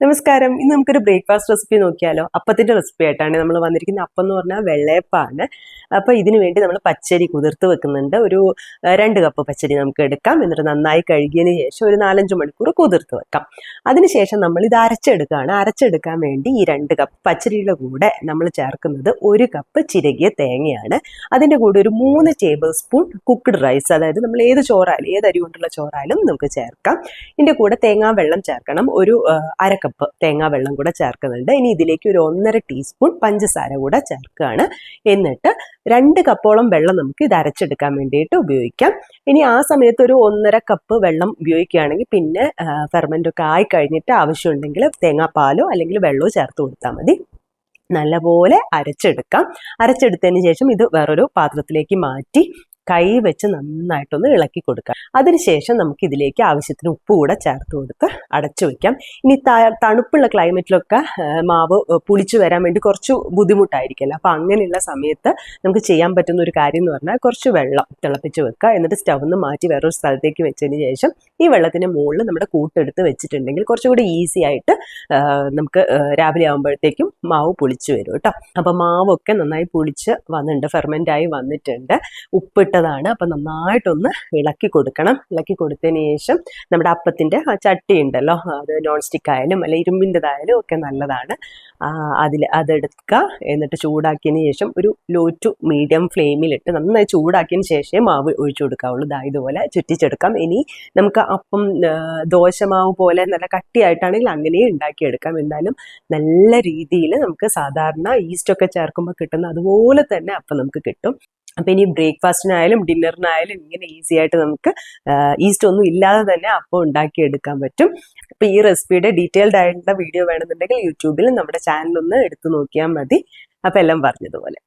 നമസ്കാരം. ഇന്ന് നമുക്കൊരു ബ്രേക്ക്ഫാസ്റ്റ് റെസിപ്പി നോക്കിയാലോ? അപ്പത്തിന്റെ റെസിപ്പി ആയിട്ടാണ് നമ്മൾ വന്നിരിക്കുന്നത്. അപ്പം എന്ന് പറഞ്ഞാൽ വെള്ളയപ്പാണ്. അപ്പോൾ ഇതിനു വേണ്ടി നമ്മൾ പച്ചരി കുതിർത്ത് വെക്കുന്നുണ്ട്. ഒരു രണ്ട് കപ്പ് പച്ചരി നമുക്ക് എടുക്കാം. എന്നിട്ട് നന്നായി കഴുകിയതിന് ശേഷം ഒരു നാലഞ്ച് മണിക്കൂർ കുതിർത്ത് വെക്കാം. അതിനുശേഷം നമ്മൾ ഇത് അരച്ചെടുക്കുകയാണ്. അരച്ചെടുക്കാൻ വേണ്ടി ഈ രണ്ട് കപ്പ് പച്ചരിയുടെ കൂടെ നമ്മൾ ചേർക്കുന്നത് ഒരു കപ്പ് ചിരകിയ തേങ്ങയാണ്. അതിന്റെ കൂടെ ഒരു മൂന്ന് ടേബിൾ സ്പൂൺ കുക്ക്ഡ് റൈസ് അതായത് നമ്മൾ ഏത് ചോറായാലും ഏത് അരി കൊണ്ടുള്ള ചോറായാലും നമുക്ക് ചേർക്കാം. ഇതിന്റെ കൂടെ തേങ്ങാ വെള്ളം ചേർക്കണം. ഒരു അര കപ്പ് തേങ്ങാ വെള്ളം കൂടെ ചേർക്കുന്നുണ്ട്. ഇനി ഇതിലേക്ക് ഒരു ഒന്നര ടീസ്പൂൺ പഞ്ചസാര കൂടെ ചേർക്കുകയാണ്. എന്നിട്ട് രണ്ട് കപ്പോളം വെള്ളം നമുക്ക് ഇത് അരച്ചെടുക്കാൻ വേണ്ടിയിട്ട് ഉപയോഗിക്കാം. ഇനി ആ സമയത്ത് ഒരു ഒന്നര കപ്പ് വെള്ളം ഉപയോഗിക്കുകയാണെങ്കിൽ പിന്നെ ഫെർമെന്റ് ഒക്കെ ആയി കഴിഞ്ഞിട്ട് ആവശ്യമുണ്ടെങ്കിൽ തേങ്ങാപ്പാലോ അല്ലെങ്കിൽ വെള്ളമോ ചേർത്ത് കൊടുത്താൽ മതി. നല്ലപോലെ അരച്ചെടുക്കാം. അരച്ചെടുത്തതിന് ശേഷം ഇത് വേറൊരു പാത്രത്തിലേക്ക് മാറ്റി കൈ വെച്ച് നന്നായിട്ടൊന്ന് ഇളക്കി കൊടുക്കുക. അതിനുശേഷം നമുക്ക് ഇതിലേക്ക് ആവശ്യത്തിന് ഉപ്പ് കൂടെ ചേർത്ത് കൊടുത്ത് അടച്ചു വെക്കാം. ഇനി തണുപ്പുള്ള ക്ലൈമറ്റിലൊക്കെ മാവ് പുളിച്ച് വരാൻ വേണ്ടി കുറച്ച് ബുദ്ധിമുട്ടായിരിക്കുമല്ലോ അപ്പോൾ അങ്ങനെയുള്ള സമയത്ത് നമുക്ക് ചെയ്യാൻ പറ്റുന്ന ഒരു കാര്യം എന്ന് പറഞ്ഞാൽ കുറച്ച് വെള്ളം തിളപ്പിച്ച് വെക്കുക. എന്നിട്ട് സ്റ്റവ് മാറ്റി വേറൊരു സ്ഥലത്തേക്ക് വെച്ചതിന് ശേഷം ഈ വെള്ളത്തിന്റെ മുകളിൽ നമ്മുടെ കൂട്ടെടുത്ത് വെച്ചിട്ടുണ്ടെങ്കിൽ കുറച്ചുകൂടി ഈസി ആയിട്ട് നമുക്ക് രാവിലെ ആകുമ്പോഴത്തേക്കും മാവ് പുളിച്ചു വരും കേട്ടോ. അപ്പോൾ മാവൊക്കെ നന്നായി പുളിച്ച് വന്നിട്ടുണ്ട് ഫെർമെന്റായി വന്നിട്ടുണ്ട്. ഉപ്പിട്ടതാണ് അപ്പം നന്നായിട്ടൊന്ന് ഇളക്കി കൊടുക്കണം. ഇളക്കി കൊടുത്തതിന് ശേഷം നമ്മുടെ അപ്പത്തിന്റെ ചട്ടി ഉണ്ടല്ലോ അത് നോൺ സ്റ്റിക്ക് ആയാലും അല്ലെ ഇരുമ്പിന്റെതായാലും ഒക്കെ നല്ലതാണ്. അതിൽ അതെടുക്കുക എന്നിട്ട് ചൂടാക്കിയതിന് ശേഷം ഒരു ലോ ടു മീഡിയം ഫ്ലെയിമിലിട്ട് നന്നായി ചൂടാക്കിയതിന് ശേഷമേ മാവ് ഒഴിച്ചു കൊടുക്കാവുള്ളൂ. ഇതാ ഇതുപോലെ ചുറ്റിച്ചെടുക്കാം. ഇനി നമുക്ക് അപ്പം ദോശമാവ് പോലെ നല്ല കട്ടിയായിട്ടാണെങ്കിൽ അങ്ങനെ ഉണ്ടാക്കിയെടുക്കാം. എന്തായാലും നല്ല രീതിയിൽ നമുക്ക് സാധാരണ ഈസ്റ്റൊക്കെ ചേർക്കുമ്പോൾ കിട്ടുന്ന അതുപോലെ തന്നെ അപ്പം നമുക്ക് കിട്ടും. അപ്പം ഇനി ബ്രേക്ക്ഫാസ്റ്റിനായാലും ഡിന്നറിനായാലും ഇങ്ങനെ ഈസി ആയിട്ട് നമുക്ക് ഈസ്റ്റ് ഒന്നും ഇല്ലാതെ തന്നെ അപ്പം ഉണ്ടാക്കിയെടുക്കാൻ പറ്റും. അപ്പം ഈ റെസിപ്പിയുടെ ഡീറ്റെയിൽഡ് ആയിട്ടുള്ള വീഡിയോ വേണമെന്നുണ്ടെങ്കിൽ യൂട്യൂബിൽ നമ്മുടെ ചാനലൊന്ന് എടുത്തു നോക്കിയാൽ മതി. അപ്പം എല്ലാം പറഞ്ഞതുപോലെ.